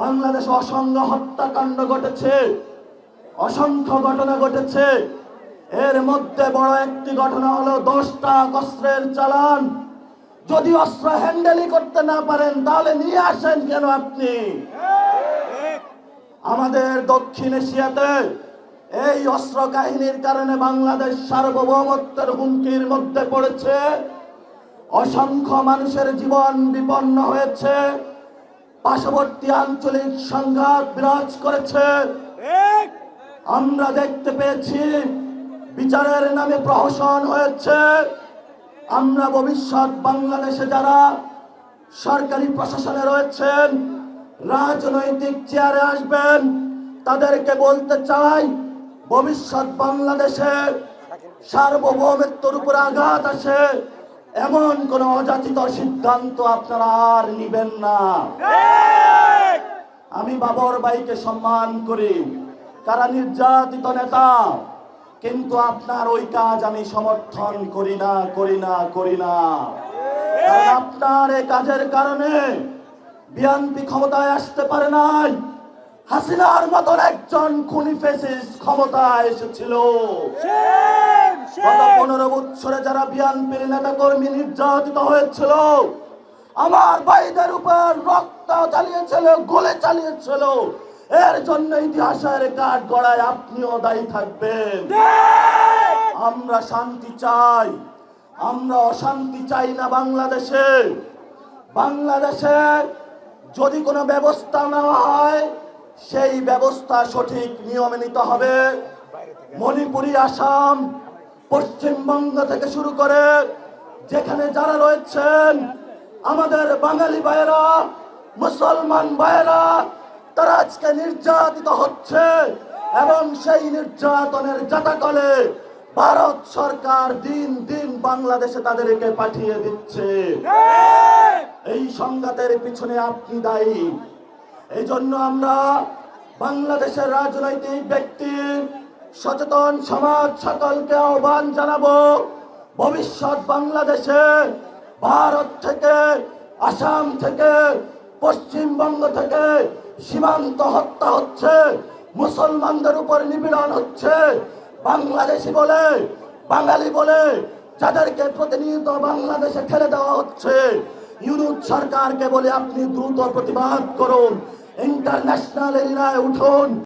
বাংলাদেশে অসংখ্য হত্যাকাণ্ড ঘটেছে, অসংখ্য ঘটনা ঘটেছে। এর মধ্যে বড় একটি ঘটনা হলো দশটা অস্ত্রের চালান। যদি অস্ত্র হ্যান্ডেলই করতে না পারেন, তাহলে নিয়ে আসেন কেন আপনি? আমাদের দক্ষিণ এশিয়াতে এই অস্ত্র কাহিনীর কারণে বাংলাদেশ সার্বভৌমত্বের হুমকির মধ্যে পড়েছে। অসংখ্য মানুষের জীবন বিপন্ন হয়েছে। পার্শ্ববর্তী আঞ্চলিক সংঘাত বিরাজ করেছে। আমরা দেখতে পেয়েছি বিচারের নামে প্রহসন হয়েছে। আমরা ভবিষ্যৎ বাংলাদেশে যারা সরকারি প্রশাসনে রয়েছেন রাজনৈতিক চেয়ারে আসবেন তাদেরকে বলতে চাই ভবিষ্যৎ বাংলাদেশে সার্বভৌমত্বের উপর আঘাত আসে। এমন কোন অযাচিত সিদ্ধান্ত আপনারা আর নিবেন না। আমি বাবর ভাইকে সম্মান করি। তারা নির্যাতিত নেতা কিন্তু আপনার ওই কাজ আমি সমর্থন করি না করি না করি না। আপনার এই কাজের কারণে বিএনপি ক্ষমতায় আসতে পারে নাই। হাসিনার মতন একজন খুনি ফেসিস ক্ষমতায় এসেছিল। গত পনেরো বছরে যারা বিএনপির নেতা কর্মী নির্যাতিত হয়েছিল আমার ভাইদের উপর রক্ত চালিয়েছিল গোলে চালিয়েছিল। এর জন্য ইতিহাসের কাঠ গড়ায় আপনিও দায়ী থাকবেন। আমরা শান্তি চাই আমরা অশান্তি চাই না বাংলাদেশে। বাংলাদেশে যদি কোনো ব্যবস্থা নেওয়া হয় সেই ব্যবস্থা সঠিক নিয়মে নিতে হবে। মণিপুরি আসাম পশ্চিমবঙ্গ থেকে শুরু করে যেখানে যারা রয়েছেন, আমাদের বাঙালি ভাইয়েরা, মুসলমান ভাইয়েরা, তারা আজকে নির্যাতিত হচ্ছে এবং সেই নির্যাতনের জাতাকলে ভারত সরকার দিন দিন বাংলাদেশে তাদেরকে পাঠিয়ে দিচ্ছে। এই সংঘাতের পিছনে আপনি দায়ী। এই জন্য আমরা বাংলাদেশের রাজনৈতিক ব্যক্তি সচেতন সমাজ সকলকে আহ্বান জানাব। ভবিষ্যৎ বাংলাদেশে, ভারত থেকে, আসাম থেকে, পশ্চিমবঙ্গ থেকে সীমান্ত হত্যা হচ্ছে, মুসলমানদের উপর নিপীড়ন হচ্ছে। বাংলাদেশি বলে, বাঙালি বলে, যাদেরকে প্রতিনিয়ত বাংলাদেশে ঠেলে দেওয়া হচ্ছে, ইউনুস সরকারকে বলে আপনি দ্রুত প্রতিবাদ করুন, ইন্টারন্যাশনাল এরিয়ায় উঠুন।